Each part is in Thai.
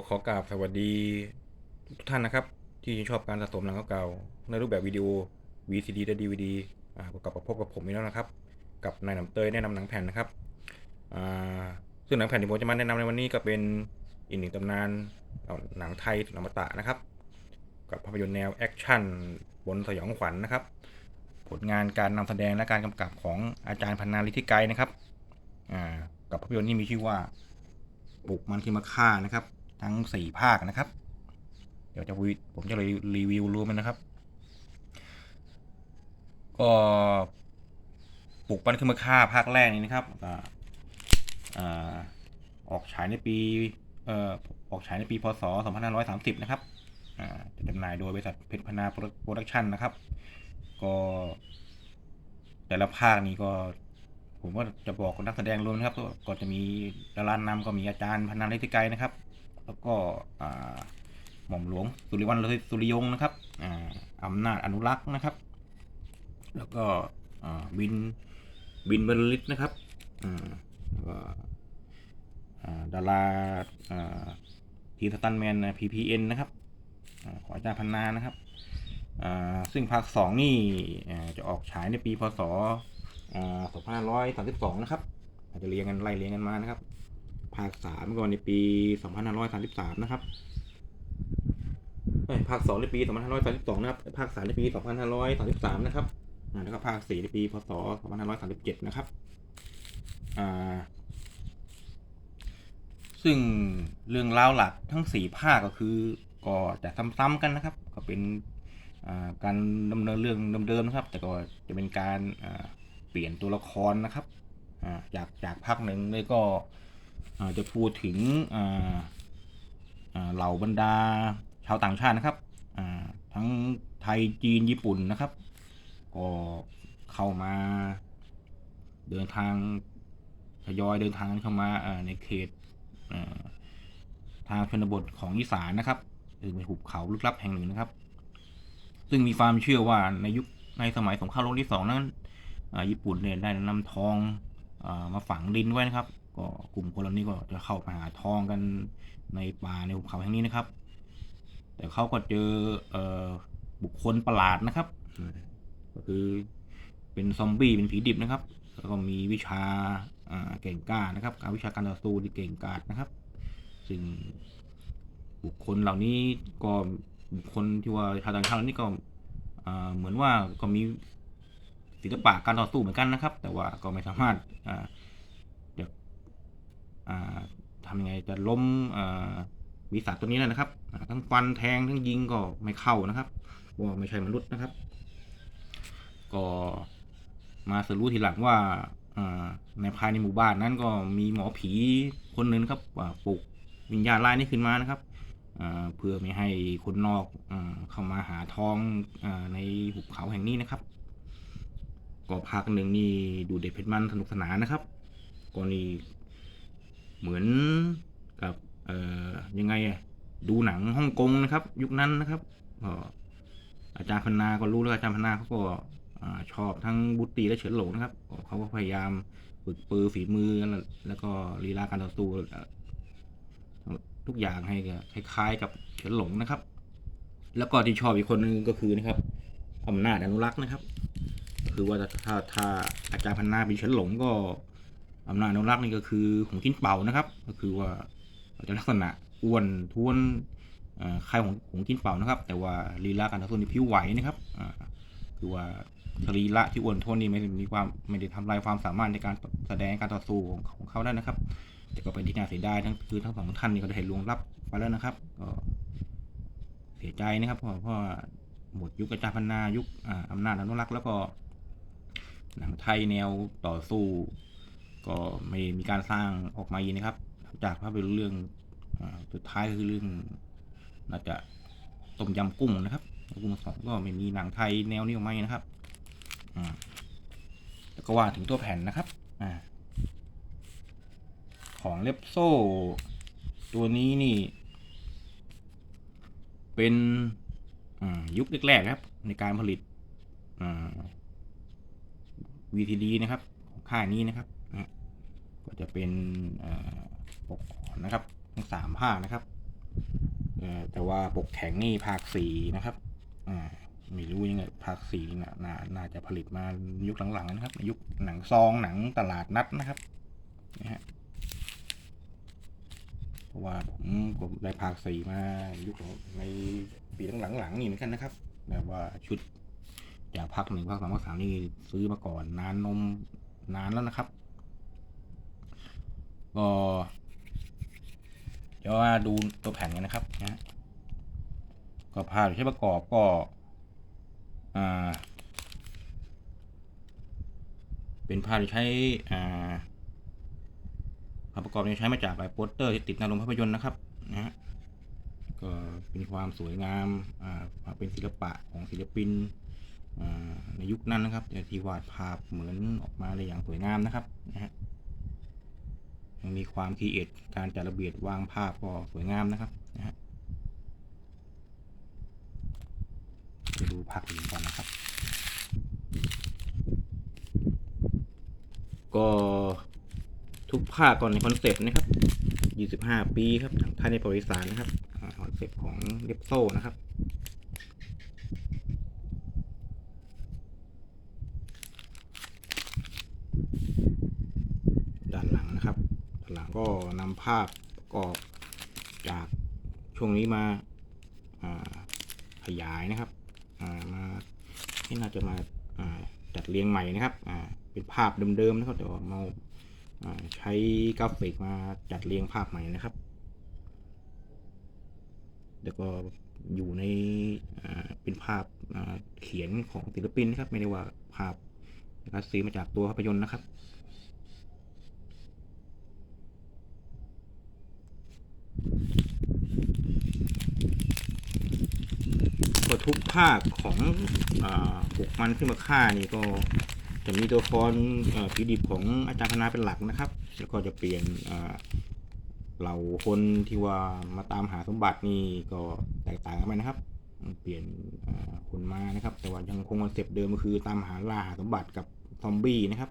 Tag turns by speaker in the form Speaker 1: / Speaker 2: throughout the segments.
Speaker 1: ก็ขอกราบสวัสดีทุกท่านนะครับ ที่ชอบการสะสมหนังเก่าๆในรูปแบบวิดีโอ VCD และ DVD อ่ากกลับมาพบกับผมอีกแล้วนะครับ กับนายหนำเตยแนะนำหนังแผ่นนะครับอ่าซึ่งหนังแผ่นที่ผมจะมาแนะนำในวันนี้ก็เป็นอีกหนึ่งตำนานหนังไทยอมตะนะครับ กับภาพยนตร์แนวแอคชั่นบนสยองขวัญนะครับ ผลงานการนำแสดงและการกำกับของอาจารย์พันนาลิธิไกรนะครับอ่ากับภาพยนตร์นี้มีชื่อว่าปลุกมันคือมาฆ่านะครับ ทั้งสี่ภาคนะครับ เดี๋ยวจะวิผมจะรีรีวิวรวมมันนะครับ ก็ปลุกมันคือมาฆ่าภาคแรกนี้นะครับอ่าออกฉายในปีออกฉายในปี พศ 2530 นะครับอ่าจะจำหน่ายโดยบริษัทเพชรพนาโปรดักชั่นนะครับ ก็แต่ละภาคนี้ก็ผมก็จะบอกคนนักแสดงรวมนะครับ ก็จะมีดารานำก็มีอาจารย์พนันฤทธิไกนะครับ แล้วก็หม่อมหลวงสุริวัลสุริยงนะครับอ่าอำนาจอนุรักษ์นะครับ แล้วก็บินบินบรรลิตนะครับแล้วก็ดาราทีสตันแมนพีพีเอ็นนะครับอขออาจารย์พันนานะครับซึ่งภาคสองนี่จะออกฉายในปีพศอ่า2532 นะครับอาจจะเรียงกันไล่เรียงกันมานะครับ ภาคสามก็ในปี2533นะครับเอ้ยภาคสองในปี2532นะครับ ภาคสามในปี2533นะครับอ่าแล้วก็ภาคสี่ในปีพศ2537นะครับ อ่า ซึ่งเรื่องราวหลักทั้งสี่ภาคก็คือก็จะซ้ำๆกันนะครับ ก็เป็นอ่าการดำเนินเรื่องเดิมๆนะครับ แต่ก็จะเป็นการอ่าเปลี่ยนตัวละครนะครับอ่าจากจากภาคหนึ่งเลยก็อ่า จะพูดถึงเหล่าบรรดาชาวต่างชาตินะครับทั้งไทยจีนญี่ปุ่นนะครับ ก็เข้ามาเดินทางทยอยเดินทางเข้ามาในเขตทางชนบทของอีสานนะครับหรือในหุบเขาลึกลับแห่งหนึ่งนะครับ ซึ่งมีความเชื่อว่าในยุคในสมัยสงครามโลกที่สองนั้นญี่ปุ่นเนี่ยได้นำทองอมาฝังดินไว้นะครับ ก็กลุ่มคนเหล่านี้ก็จะเข้าไปหาทองกันในป่าในภูเขาแห่งนี้นะครับ แต่เขาก็เจอเอ่อบุคคลประหลาดนะครับ ก็คือเป็นซอมบี้เป็นผีดิบนะครับ แล้วก็มีวิชาเก่งกล้านะครับการวิชาการต่อสู้ที่เก่งกาจนะครับ ซึ่งบุคคลเหล่านี้ก็บุคคลที่ว่าชาวต่างชาติเหล่านี้ก็เหมือนว่าก็มีศิลปะการต่อสู้เหมือนกันนะครับ แต่ว่าก็ไม่สามารถอ่า ทำยังไงจะล้มวิสัตตัวนี้ได้นะครับ ทั้งฟันแทงทั้งยิงก็ไม่เข้านะครับว่าไม่ใช่มนุษย์นะครับ ก็มาสรู้ทีหลังว่าในภายในหมู่บ้านนั้นก็มีหมอผีคนหนึ่งครับปลุกวิญญาณร้ายนี้ขึ้นมานะครับเพื่อไม่ให้คนนอกอเข้ามาหาทองอในหุบเขาแห่งนี้นะครับ ก็ภาคหนึ่งนี่ดูเด็ดเผ็ดมันสนุกสนานนะครับก็นี่ เหมือนกับเอ่อยังไงดูหนังฮ่องกงนะครับ ยุคนั้นนะครับก็อาจารย์พนาก็รู้แล้วอาจารย์พนาเขาก็ชอบทั้งบุตรีและเฉินหลงนะครับเขาก็พยายามฝึกปือฝีมือแล้วก็ลีลาการต่อสู้ทุกอย่างให้กับคล้ายๆ กับเฉินหลงนะครับ แล้วก็ที่ชอบอีกคนนึงก็คือนะครับอำนาจอนุรักษ์นะครับ คือว่าถ้าถ้าอาจารย์พันนาเป็นเฉินหลงก็ อำนาจอนุรักษ์นี่ก็คือหงจิ้นเป่านะครับ ก็คือว่าจะลักษณะอ้วนท้วนคล้ายของหงจิ้นเป่านะครับ แต่ว่าลีลาการต่อสู้นี่ผิวไหวนะครับคือว่าสรีระที่อ้วนท้วนนี่ไม่ได้มีความไม่ได้ทำลายความสามารถในการแสดงการต่อสู้ของของเขาได้นะครับ แต่ก็เป็นที่น่าเสียดายทั้งคือทั้งสองท่านนี่ก็ได้ลวงลับไปแล้วนะครับก็เสียใจนะครับเพราะเพราะว่าหมดยุคอาจารย์พันนายุคออำนาจอนุรักษ์แล้วก็หนังไทยแนวต่อสู้ ก็ไม่มีการสร้างออกมาอีกนะครับ จากภาพยนตร์เรื่องสุดท้ายคือเรื่องน่าจะต้มยำกุ้งนะครับกุ้งสองก็ไม่มีหนังไทยแนวนี้ออกมานะครับอ่าแล้วก็ว่าถึงตัวแผ่นนะครับอ่าของเล็บโซ่ ตัวนี้นี่ เป็นยุคแรกๆครับ ในการผลิต VTD นะครับของค่ายนี้นะครับ ก็จะเป็นเอ่อปกนะครับทั้งสามภาคนะครับเออแต่ว่าปกแข็งนี่ภาคสี่นะครับอ่าไม่รู้ยังไงภาคสี่น่ะนาน่าจะผลิตมายุคหลังๆนะครับ ยุคหนังซองหนังตลาดนัดนะครับนะฮะเพราะว่าผมก็ได้ภาคสี่มายุคในปีหลังๆนี่เหมือนกันนะครับแบบว่าชุดจากภาคหนึ่งภาคสองภาคสามนี่ซื้อมาก่อนนานนมนานแล้วนะครับ ก็เดี๋ยวมาดูตัวแผ่นกันนะครับนะก็ภาพที่ใช้ประกอบก็อ่าเป็นภาพที่ใช้อ่าภาพประกอบที่ใช้มาจากลายโปสเตอร์ที่ติดหน้าโรงภาพยนตร์นะครับนะฮะก็เป็นความสวยงามอ่าเป็นศิลปะของศิลปินอ่าในยุคนั้นนะครับที่วาดภาพเหมือนออกมาได้อย่างสวยงามนะครับนะฮะ มีความคีเอทการจัดระเบียบวางภาพก็สวยงามนะครับนะฮะไปดูภาพอื่นก่อนนะครับ ก็ทุกภาคก่อนในคอนเซปต์นะครับ 25 ปีครับทางไทยในประวัติศาสตร์นะครับคอนเซปต์ของเล็บโซ่นะครับ ด้านหลังนะครับ ด้านหลังก็นำ ภาพประกอบจากช่วงนี้มาาขยายนะครับมาที่น่าจะมาจัดเรียงใหม่นะครับเป็นภาพเดิมๆนะครับแต่ว่ามาอ่าใช้กราฟิกมาจัดเรียงภาพใหม่นะครับแล้วก็อยู่ในเป็นภาพเขียนของศิลปินนะครับไม่ได้ว่าภาพรับซื้อมาจากตัวภาพยนตร์นะครับ ก็ทุกภาคของปลุกมันขึ้นมาฆ่านี่ก็จะมีตัวละครเอ่อผีดิบของอาจารย์พนาเป็นหลักนะครับ แล้วก็จะเปลี่ยนเหล่าคนที่ว่ามาตามหาสมบัตินี่ก็แตกต่างกันไปนะครับ เปลี่ยนคนมานะครับ แต่ว่ายังคงคอนเซปต์เดิมก็คือตามหาล่าหาสมบัติกับซอมบี้นะครับ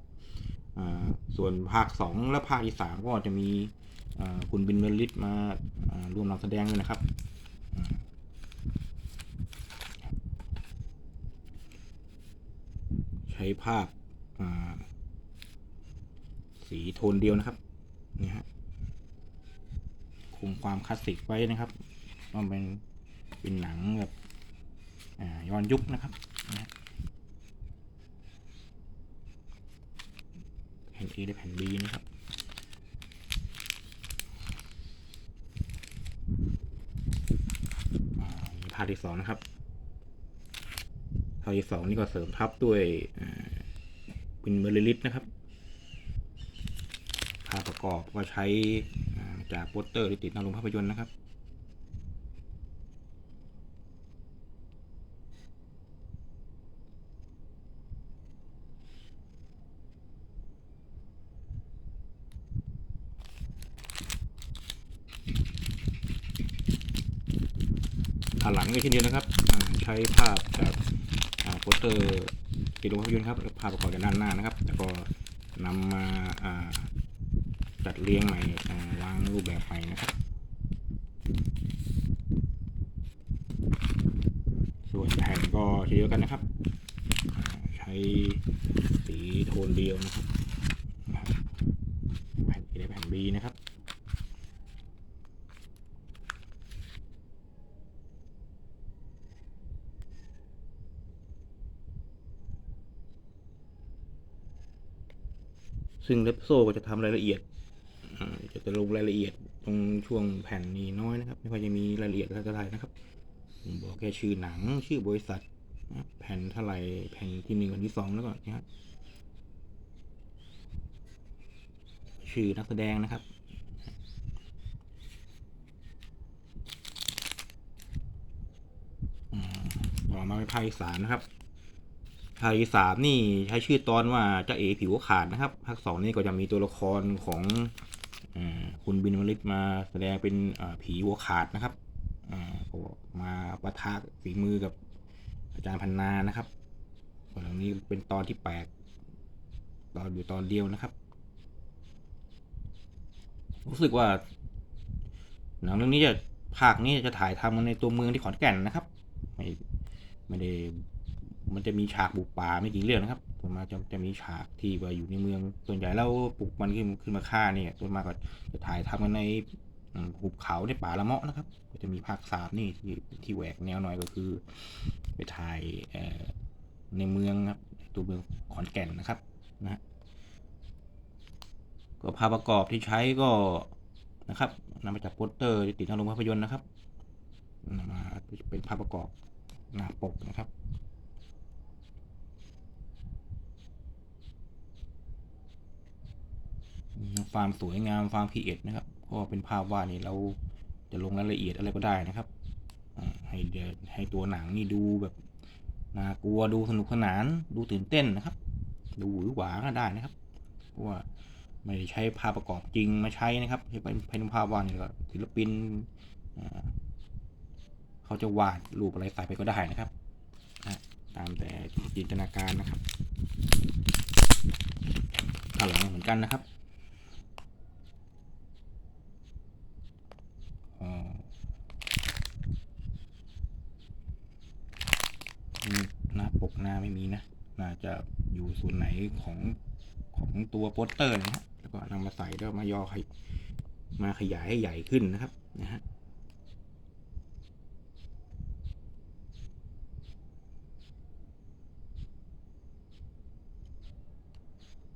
Speaker 1: ส่วนภาค 2 และภาคที่สามก็จะมี คุณบินเมลลิสมาร่วมนำแสดงด้วยนะครับใช้ภาพสีโทนเดียวนะครับนี่ฮะคงความคลาสสิกไว้นะครับต้องเป็นเป็นหนังแบบย้อนยุคนะครับแผ่น A และแผ่น B นะครับ อ่าภาพ ที่สองนะครับภาคที่สองนี่ก็เสริมทับด้วยเป็นเมอริลิตนะครับพาประกอบก็ใช้จากโปสเตอร์ที่ติดหน้าโรงภาพยนตร์นะครับ หลังก็เช่นเดียวนะครับ ใช้ภาพจากโปสเตอร์ติดลงภาพยนตร์ครับภาพประกอบจากด้านหน้านะครับ แล้วก็นำมาอ่าจัดเรียงใหม่วางรูปแบบใหม่นะครับส่วนแผ่นก็เช่นเดียวกันนะครับ ใช้สีโทนเดียวนะครับแผ่น A และแผ่น B นะครับ ซึ่งเลปโซ่ก็จะทำรายละเอียดจะจะลงรายละเอียดตรงช่วงแผ่นนี้น้อยนะครับ ไม่ค่อยจะมีรายละเอียดเท่าไหร่นะครับผมบอกแค่ชื่อหนังชื่อบริษัทแผ่นเท่าไหร่แผ่นที่หนึ่งแผ่นที่สองแล้วก็นะครับชื่อนักแสดงนะครับอ่าต่อมาเป็นภาคอีสานนะครับ ภาคสามนี่ใช้ชื่อตอนว่าเจ้าเอ๋ผิวขาดนะครับภาคสองนี่ก็จะมีตัวละครของอคุณบินวลิตมาแสดงเป็นผีหัวขาดนะครับก็มาปะทะฝีมือกับอาจารย์พันนานะครับส่วนเรื่องนี้เป็นตอนที่แปดตอนอยู่ตอนเดียวนะครับ รู้สึกว่าหนังเรื่องนี้จะภาคนี้จะถ่ายทำกันในตัวเมืองที่ขอนแก่นนะครับ ไม่ไม่ได้ มันจะมีฉากบุกป่าไม่กี่เรื่องนะครับส่วนมากจะจะมีฉากที่ว่าอยู่ในเมือง ส่วนใหญ่แล้วปลุกมันขึ้นขึ้นมาฆ่าเนี่ยส่วนมากก็จะถ่ายทำกันในหุบเขาในป่าละเมาะนะครับ ก็จะมีภาคสามนี่ที่ที่แหวกแนวหน่อยก็คือ ไปถ่ายในเมืองครับตัวเมืองขอนแก่นนะครับนะฮะก็ภาพประกอบที่ใช้ก็นะครับนำมาจากโปสเตอร์ที่ติดทางโรงภาพยนตร์นะครับนำมาเป็นภาพประกอบหน้าปกนะครับ ความสวยงามความพีเอ็ดนะครับเพราะเป็นภาพวาดนี่เราจะลงรายละเอียดอะไรก็ได้นะครับให้เดให้ตัวหนังนี่ดูแบบน่ากลัวดูสนุกสนานดูตื่นเต้นนะครับ ดูหวือหวาก็ได้นะครับเพราะว่าไม่ใช้ภาพประกอบจริงมาใช้นะครับใช้เป็นเป็นภาพวาดนี่ก็ศิลปินเขาจะวาดรูปอะไรใส่ไปก็ได้นะครับตามแต่จินตนาการนะครับข้างหลังเหมือนกันนะครับ อ๋ออืมหน้าปกหน้าไม่มีนะ น่า จะอยู่ส่วนไหนของของตัวโปสเตอร์นะฮะแล้วก็นำมาใส่แล้วมาย่อขยมาขยายให้ใหญ่ขึ้นนะครับนะฮะ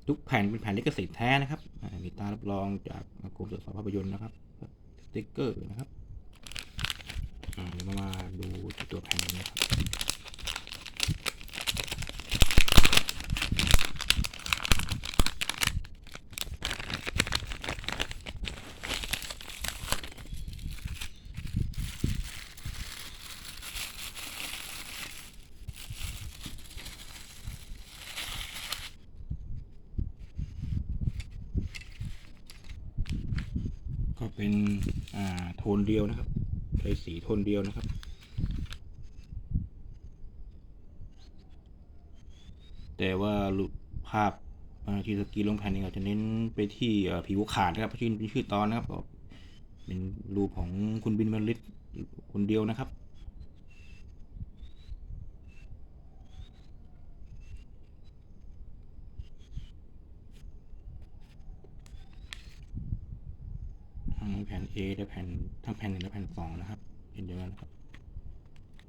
Speaker 1: ทุกแผ่นเป็นแผ่นลิขสิทธิ์แท้นะครับ มีตรารับรองจากกรมตรวจสอบภาพยนตร์นะครับ สติ๊กเกอร์นะครับเดี๋ยวมาดูตัวแผ่นนนะครับ ก็เป็นอ่าโทนเดียวนะครับ ใช้สีโทนเดียวนะครับ แต่ว่าภาพาที่สกีลงแผ่นนี้อาจจะเน้นไปที่ผิวขาดนะครับชื่อเป็นชื่อตอนนะครับเป็นรูปของคุณบินบรรลิตคนเดียวนะครับ ทั้งแผ่ น A และแผ่นทั้งแผ่นหนึ่งและแผ่นสองนะครับเห็นเดียวกันนะครับ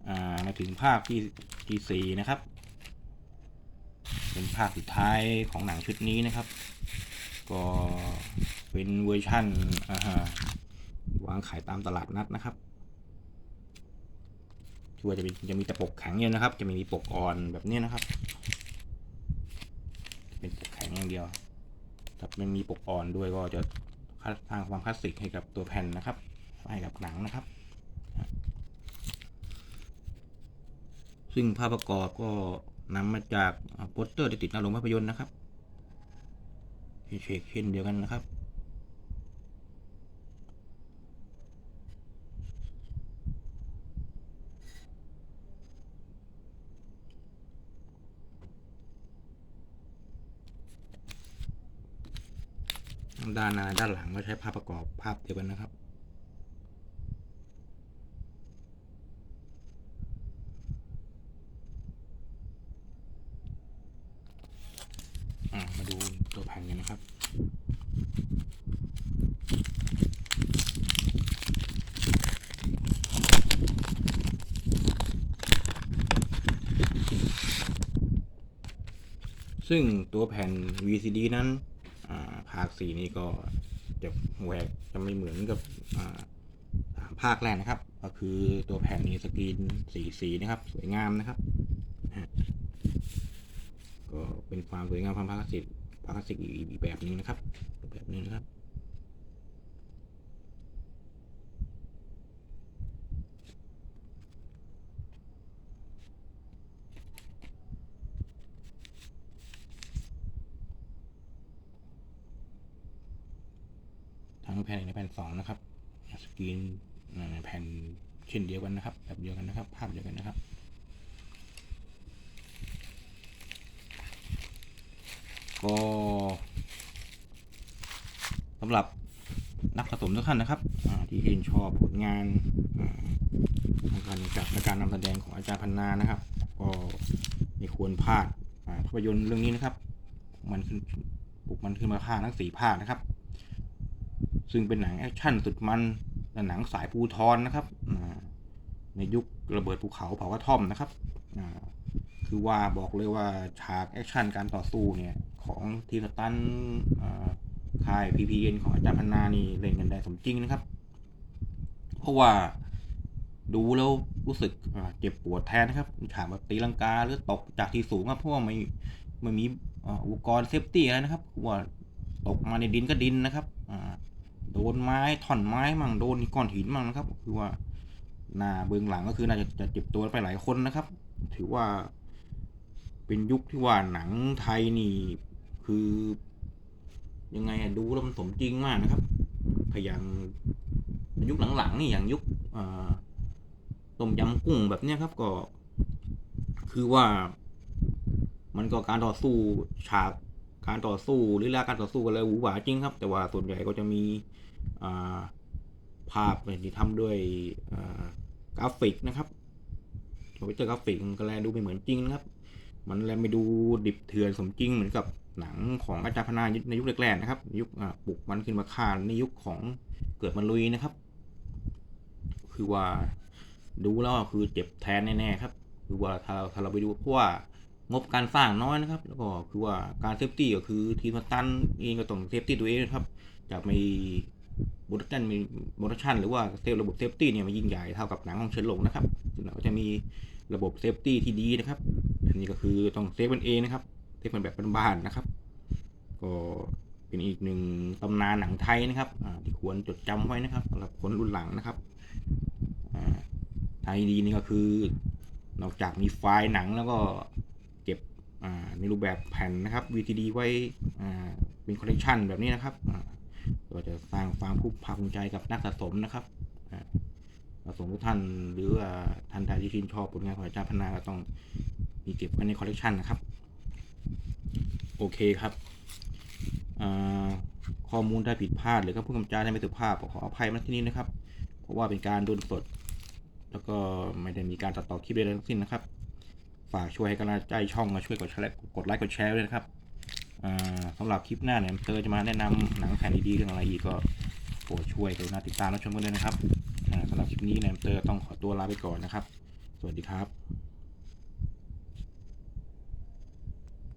Speaker 1: อ่ามาถึงภาคที่ที่สี่นะครับ เป็นภาคสุดท้ายของหนังชุดนี้นะครับ ก็เป็นเวอร์ชั่นอ่าวางขายตามตลาดนัดนะครับที่ว่าจะมีจะมีแต่ปกแข็งอย่างนะครับ จะไม่มีปกอ่อนแบบนี้นะครับ เป็นปกแข็งอย่างเดียวถ้ามันมีปกอ่อนด้วยก็จะ สร้างความคลาสสิกให้กับตัวแผ่นนะครับให้กับหนังนะครับ ซึ่งภาพประกอบก็นำมาจากโปสเตอร์ที่ติดหน้าโรงภาพยนตร์นะครับเชกเช่นเดียวกันนะครับ ด้านหน้าด้านหลังก็ใช้ภาพประกอบภาพเดียวกันนะครับ มาดูตัวแผ่นกันนะครับซึ่งตัวแผ่น VCD นั้น ภาคสี่นี้ก็จะแหวกจะไม่เหมือนกับภาคแรกนะครับ ก็คือตัวแผ่นนี้สกรีนสีสีนะครับ สวยงามนะครับ ก็เป็นความสวยงามความคลาสสิกคลาสสิกอีกแบบหนึงนะครับแบบหนึงนะครับ แผ่นหนึ่งและแผ่นสองนะครับสกรีนแผ่นเช่นเดียวกันนะครับแบบเดียวกันนะครับ ภาพเดียวกันนะครับก็สำหรับนักสะสมทุกท่านนะครับที่ชื่นชอบผลงานอ่าทางการกำกับและการนำแสดงของอาจารย์พันนานะครับ ก็ไม่ควรพลาดภาพยนตร์เรื่องนี้นะครับ มันขึ้นปลุกมันขึ้นมาภาคทั้งสี่ภาคนะครับ ซึ่งเป็นหนังแอคชั่นสุดมันและหนังสายภูทรนะครับในยุคระเบิดภูเขาเผากระท่อมนะครับคือว่าบอกเลยว่าฉากแอคชั่นการต่อสู้เนี่ยของทีมตันอ่าค่าย PPN ของอาจารย์พันนานี่เล่นกันได้สมจริงนะครับ เพราะว่าดูแล้วรู้สึกเจ็บปวดแทนนะครับฉากแบบตีลังกาหรือตกจากที่สูงครับเพราะว่าไม่ไม่มีอุปกรณ์เซฟตี้อะไรนะครับว่าตกมาในดินก็ดินนะครับอ โดนไม้ท่อนไม้มั่งโดนก้อนหินมั่งนะครับคือว่าหน้าเบื้องหลังก็คือน่าจะจะเจ็บตัวไปหลายคนนะครับ ถือว่าเป็นยุคที่ว่าหนังไทยนี่ คือ ยังไงดูแล้วมันสมจริงมากนะครับถ้าอย่างยุคหลังๆนี่อย่างยุคต้มยำกุ้งแบบเนี้ยครับก็ คือว่า มันก็การต่อสู้ฉาก การต่อสู้หรือลาการต่อสู้กันเลยหวือหวาจริงครับ แต่ว่าส่วนใหญ่ก็จะมีาภาพที่ทำด้วยกราฟิกนะครับคอมพิวเตอร์กราฟิกมันก็แลดูไม่เหมือนจริงนะครับ มันแลไม่ดูดิบเถื่อนสมจริงเหมือนกับหนังของอาจารย์พนาในยุคแรกๆนะครับ ยุคปลุกมันขึ้นมาฆ่าในยุคของเกิดมันลุยนะครับ คือว่าดูแล้วคือเจ็บแทนแน่ๆครับ คือว่าถ้าถ้าเราไปดูเพราะว่า งบการสร้างน้อยนะครับ แล้วก็คือว่าการเซฟตี้ก็คือทีมตันเองก็ต้องเซฟตี้ตัวเองนะครับจะมีโปรดักชันมีโปรดักชันหรือว่าเซลระบบเซฟตี้เนี่ยมันยิ่งใหญ่เท่ากับหนังของเฉินหลงนะครับเราก็จะมีระบบเซฟตี้ที่ดีนะครับ อันนี้ก็คือต้องเซฟมันเองนะครับเซฟมันแบบบ้านๆนะครับ ก็เป็นอีกหนึ่งตำนานหนังไทยนะครับที่ควรจดจำไว้นะครับสำหรับคนรุ่นหลังนะครับอ่าไทยดีนี่ก็คือนอกจากมีไฟล์หนังแล้วก็ ในรูปแบบแผ่นนะครับ VCD ไว้อ่าเป็นคอลเลกชันแบบนี้นะครับอ่าก็จะสร้างความภาคภูมิใจกับนักสะสมนะครับอ่าสะสมทุกท่านหรือว่าท่านใดที่ชื่นชอบผลงานของอาจารย์พนาก็ต้องมีเก็บไว้ในคอลเลกชันนะครับ โอเคครับข้อมูลได้ผิดพลาดหรือก็ผู้กำจาได้ไม่สุภาพขออภัยมาที่นี้นะครับ เพราะว่าเป็นการดนสด แล้วก็ไม่ได้มีการตัดต่อคลิปใดๆทั้งสิ้นนะครับ ฝากช่วยให้กำลังใจช่องมาช่วยกดแชร์กดไลค์กดแชร์ด้วยนะครับสำหรับคลิปหน้าเนี่ยเธอจะมาแนะนำหนังแผ่นดีๆเรื่องอะไรอีกก็โปรดช่วยกรุณาติดตามและชมกันด้วยนะครับสำหรับคลิปนี้เนี่ยเธอต้องขอตัวลาไปก่อนนะครับ สวัสดีครับ